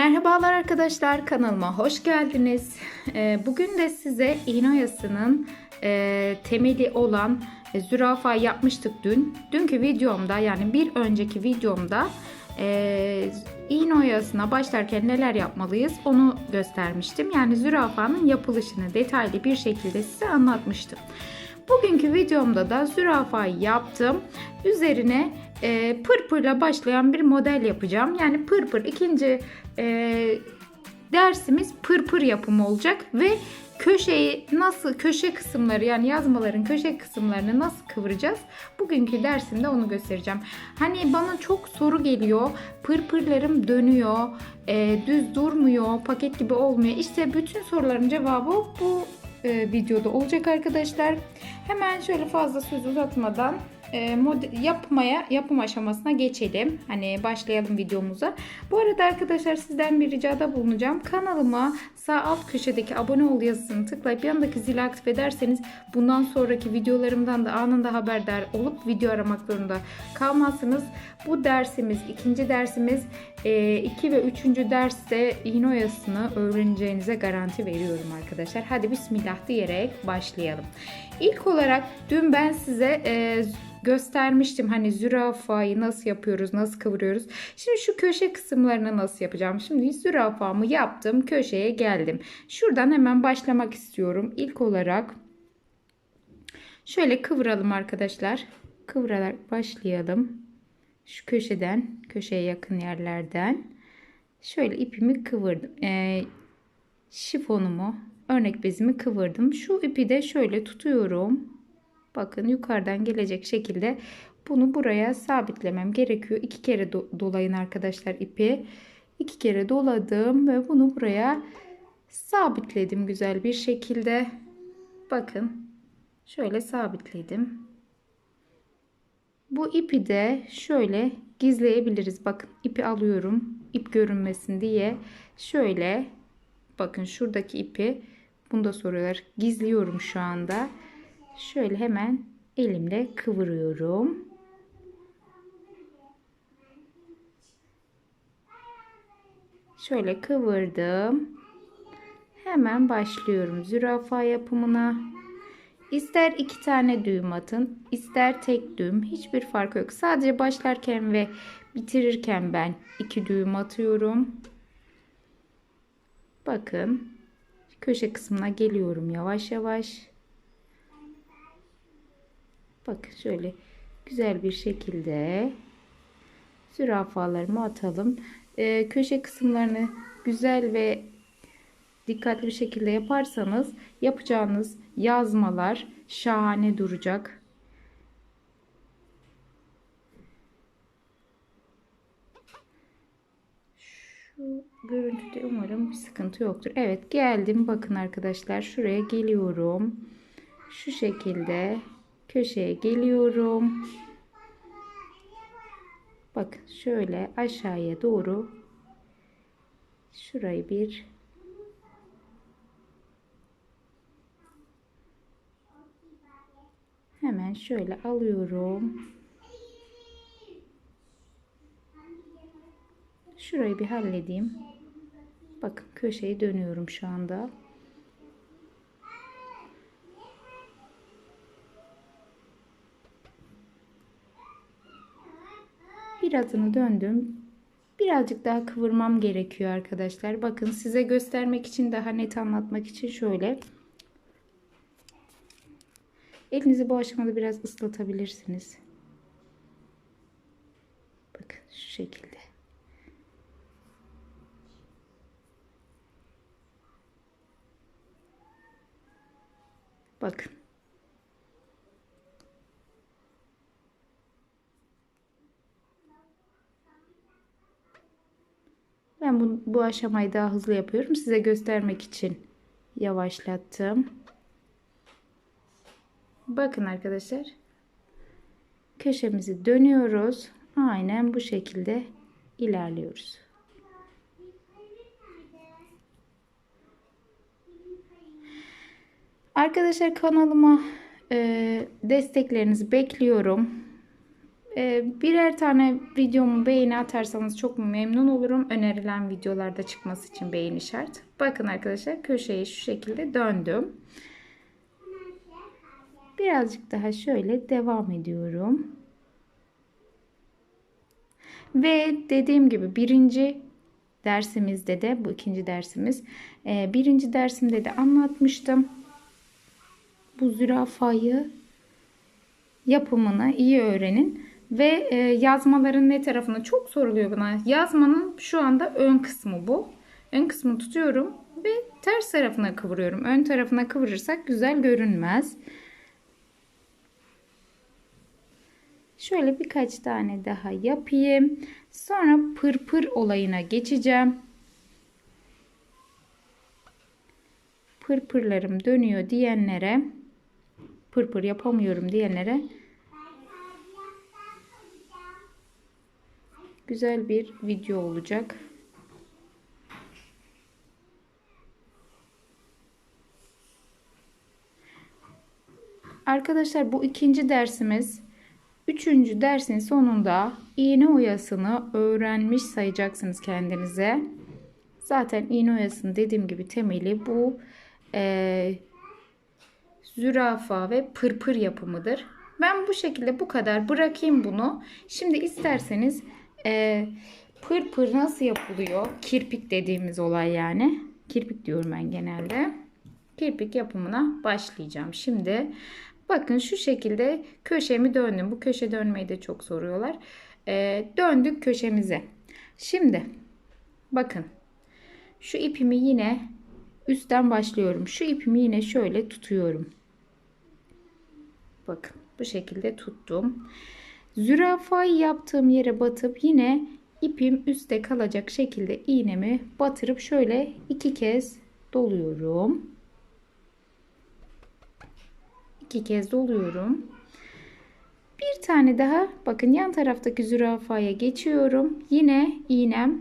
Merhabalar arkadaşlar kanalıma hoş geldiniz. Ee, Bugün de size iğne oyasının e, temeli olan e, zürafa yapmıştık dün. Dünkü videomda yani bir önceki videomda e, iğne oyasına başlarken neler yapmalıyız onu göstermiştim. Yani zürafanın yapılışını detaylı bir şekilde size anlatmıştım. Bugünkü videomda da zürafayı yaptım. Üzerine e, pırpırla başlayan bir model yapacağım. Yani pırpır ikinci e, dersimiz pırpır yapımı olacak ve köşeyi nasıl köşe kısımları yani yazmaların köşe kısımlarını nasıl kıvıracağız? Bugünkü dersimde onu göstereceğim. Hani bana çok soru geliyor. Pırpırlarım dönüyor, e, düz durmuyor, paket gibi olmuyor. İşte bütün soruların cevabı bu videoda olacak arkadaşlar. Hemen şöyle fazla söz uzatmadan e, mod- yapmaya yapım aşamasına geçelim. Hani başlayalım videomuza. Bu arada arkadaşlar sizden bir ricada bulunacağım. Kanalıma sağ alt köşedeki abone ol yazısını tıklayıp yanındaki zili aktif ederseniz bundan sonraki videolarımdan da anında haberdar olup video aramak zorunda kalmazsınız. Bu dersimiz ikinci dersimiz 2 ve 3. derste iğne oyasını öğreneceğinize garanti veriyorum arkadaşlar. Hadi bismillah diyerek başlayalım. İlk olarak dün ben size e, göstermiştim hani zürafayı nasıl yapıyoruz, nasıl kıvırıyoruz. Şimdi şu köşe kısımlarını nasıl yapacağım? Şimdi zürafamı yaptım, köşeye geldim. Şuradan hemen başlamak istiyorum. İlk olarak şöyle kıvıralım arkadaşlar. Kıvırarak başlayalım. Şu köşeden, köşeye yakın yerlerden şöyle ipimi kıvırdım. Ee, şifonumu, örnek bezimi kıvırdım. Şu ipi de şöyle tutuyorum. Bakın yukarıdan gelecek şekilde bunu buraya sabitlemem gerekiyor. İki kere do- dolayın arkadaşlar ipi. İki kere doladım ve bunu buraya sabitledim güzel bir şekilde. Bakın şöyle sabitledim. Bu ipi de şöyle gizleyebiliriz. Bakın ipi alıyorum. ip görünmesin diye şöyle bakın şuradaki ipi bunu da soruyorlar. Gizliyorum şu anda. Şöyle hemen elimle kıvırıyorum. Şöyle kıvırdım. Hemen başlıyorum zürafa yapımına. İster iki tane düğüm atın, ister tek düğüm. Hiçbir fark yok. Sadece başlarken ve bitirirken ben iki düğüm atıyorum. Bakın köşe kısmına geliyorum yavaş yavaş. Bakın şöyle güzel bir şekilde zürafalarımı atalım. Ee, köşe kısımlarını güzel ve dikkatli bir şekilde yaparsanız yapacağınız yazmalar şahane duracak. Şu görüntüde umarım bir sıkıntı yoktur. Evet geldim. Bakın arkadaşlar şuraya geliyorum. Şu şekilde köşeye geliyorum. Bakın şöyle aşağıya doğru şurayı bir hemen şöyle alıyorum. Şurayı bir halledeyim. Bakın köşeyi dönüyorum şu anda. Birazını döndüm. Birazcık daha kıvırmam gerekiyor arkadaşlar. Bakın size göstermek için daha net anlatmak için şöyle. Elinizi bu aşamada biraz ıslatabilirsiniz. Bakın şu şekilde. Bakın. Ben bu, bu aşamayı daha hızlı yapıyorum. Size göstermek için yavaşlattım. Bakın arkadaşlar. Köşemizi dönüyoruz. Aynen bu şekilde ilerliyoruz. Arkadaşlar kanalıma e, desteklerinizi bekliyorum. Ee, birer tane videomu beğeni atarsanız çok memnun olurum. Önerilen videolarda çıkması için beğeni şart. Bakın arkadaşlar köşeyi şu şekilde döndüm. Birazcık daha şöyle devam ediyorum. Ve dediğim gibi birinci dersimizde de bu ikinci dersimiz. e, birinci dersimde de anlatmıştım. Bu zürafayı yapımını iyi öğrenin. Ve e, yazmaların ne tarafına çok soruluyor bana. Yazmanın şu anda ön kısmı bu. Ön kısmını tutuyorum ve ters tarafına kıvırıyorum. Ön tarafına kıvırırsak güzel görünmez. Şöyle birkaç tane daha yapayım. Sonra pırpır olayına geçeceğim. Pırpırlarım dönüyor diyenlere, pırpır yapamıyorum diyenlere güzel bir video olacak. Arkadaşlar bu ikinci dersimiz. Üçüncü dersin sonunda iğne oyasını öğrenmiş sayacaksınız kendinize. Zaten iğne oyasının dediğim gibi temeli bu e, zürafa ve pırpır yapımıdır. Ben bu şekilde bu kadar bırakayım bunu. Şimdi isterseniz e, pırpır nasıl yapılıyor? Kirpik dediğimiz olay yani. Kirpik diyorum ben genelde. Kirpik yapımına başlayacağım. Şimdi bakın şu şekilde köşemi döndüm. Bu köşe dönmeyi de çok soruyorlar. E, döndük köşemize. Şimdi bakın şu ipimi yine üstten başlıyorum. Şu ipimi yine şöyle tutuyorum. Bakın bu şekilde tuttum. Zürafayı yaptığım yere batıp yine ipim üstte kalacak şekilde iğnemi batırıp şöyle iki kez doluyorum. İki kez doluyorum. Bir tane daha bakın yan taraftaki zürafaya geçiyorum. Yine iğnem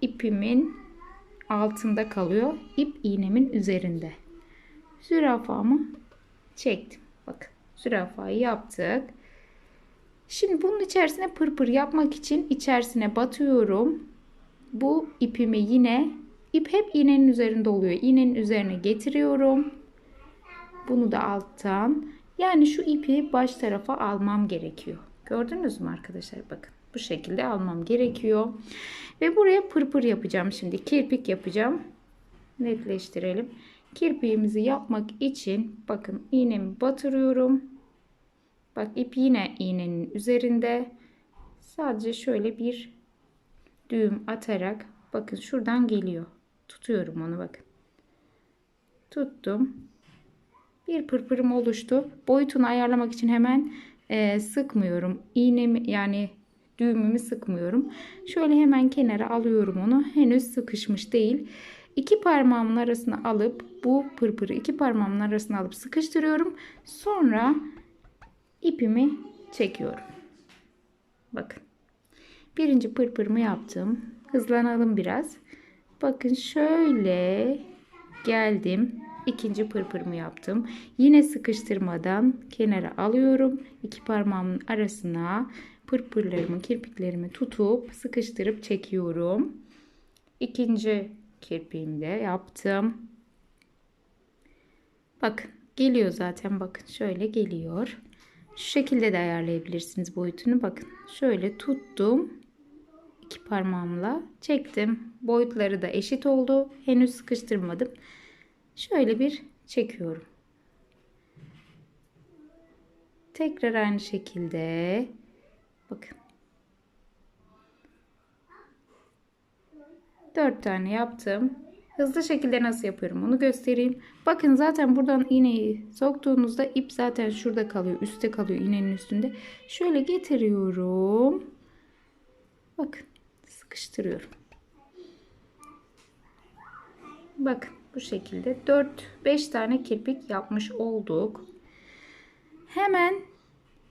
ipimin altında kalıyor. İp iğnemin üzerinde. Zürafamı çektim. Bakın zürafayı yaptık. Şimdi bunun içerisine pırpır yapmak için içerisine batıyorum. Bu ipimi yine ip hep iğnenin üzerinde oluyor. İğnenin üzerine getiriyorum. Bunu da alttan yani şu ipi baş tarafa almam gerekiyor. Gördünüz mü arkadaşlar? Bakın bu şekilde almam gerekiyor. Ve buraya pırpır yapacağım şimdi. Kirpik yapacağım. Netleştirelim. Kirpiğimizi yapmak için bakın iğnemi batırıyorum. Bak ip yine iğnenin üzerinde. Sadece şöyle bir düğüm atarak bakın şuradan geliyor. Tutuyorum onu bakın. Tuttum. Bir pırpırım oluştu. Boyutunu ayarlamak için hemen e, sıkmıyorum. İğnemi yani düğümümü sıkmıyorum. Şöyle hemen kenara alıyorum onu. Henüz sıkışmış değil. İki parmağımın arasına alıp bu pırpırı iki parmağımın arasına alıp sıkıştırıyorum. Sonra ipimi çekiyorum. Bakın. Birinci pırpırımı yaptım. Hızlanalım biraz. Bakın şöyle geldim. İkinci pırpırımı yaptım. Yine sıkıştırmadan kenara alıyorum. İki parmağımın arasına pırpırlarımı, kirpiklerimi tutup sıkıştırıp çekiyorum. İkinci kirpiğimi de yaptım. Bakın geliyor zaten bakın şöyle geliyor. Şu şekilde de ayarlayabilirsiniz boyutunu. Bakın şöyle tuttum. iki parmağımla çektim. Boyutları da eşit oldu. Henüz sıkıştırmadım. Şöyle bir çekiyorum. Tekrar aynı şekilde bakın. 4 tane yaptım. Hızlı şekilde nasıl yapıyorum onu göstereyim. Bakın zaten buradan iğneyi soktuğunuzda ip zaten şurada kalıyor. Üstte kalıyor iğnenin üstünde. Şöyle getiriyorum. Bakın sıkıştırıyorum. Bakın bu şekilde 4-5 tane kirpik yapmış olduk. Hemen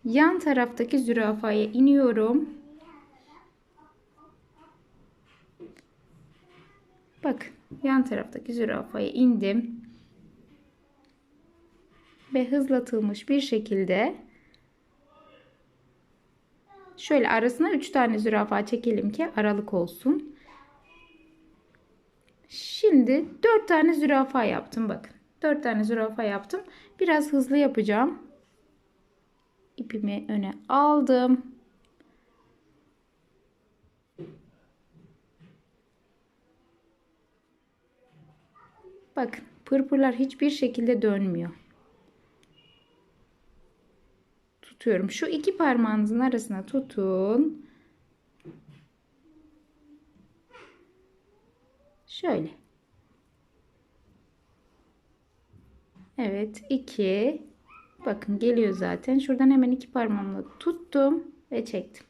yan taraftaki zürafaya iniyorum. Bak yan taraftaki zürafaya indim. Ve hızlatılmış bir şekilde Şöyle arasına 3 tane zürafa çekelim ki aralık olsun. Şimdi 4 tane zürafa yaptım bakın. 4 tane zürafa yaptım. Biraz hızlı yapacağım. İpimi öne aldım. Bakın pırpırlar hiçbir şekilde dönmüyor. Tutuyorum. Şu iki parmağınızın arasına tutun. Şöyle. Evet. iki. Bakın geliyor zaten. Şuradan hemen iki parmağımla tuttum ve çektim.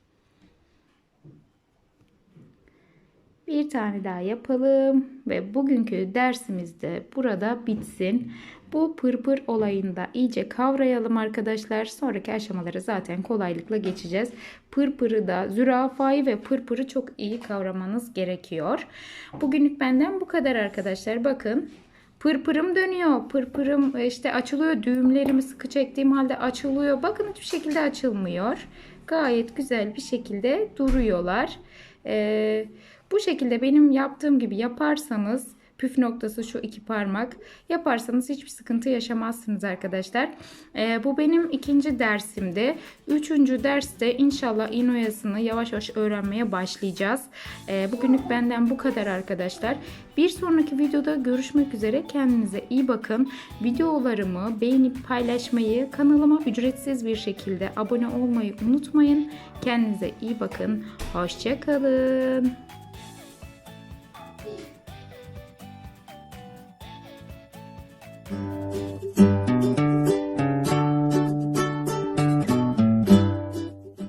Bir tane daha yapalım ve bugünkü dersimiz de burada bitsin. Bu pırpır olayında iyice kavrayalım arkadaşlar. Sonraki aşamaları zaten kolaylıkla geçeceğiz. Pırpırı da zürafayı ve pırpırı çok iyi kavramanız gerekiyor. Bugünlük benden bu kadar arkadaşlar. Bakın Pırpırım dönüyor. Pırpırım işte açılıyor. Düğümlerimi sıkı çektiğim halde açılıyor. Bakın hiçbir şekilde açılmıyor. Gayet güzel bir şekilde duruyorlar. Ee, bu şekilde benim yaptığım gibi yaparsanız püf noktası şu iki parmak yaparsanız hiçbir sıkıntı yaşamazsınız arkadaşlar. Ee, bu benim ikinci dersimdi. Üçüncü derste inşallah inoyasını yavaş yavaş öğrenmeye başlayacağız. Ee, bugünlük benden bu kadar arkadaşlar. Bir sonraki videoda görüşmek üzere. Kendinize iyi bakın. Videolarımı beğenip paylaşmayı, kanalıma ücretsiz bir şekilde abone olmayı unutmayın. Kendinize iyi bakın. Hoşçakalın.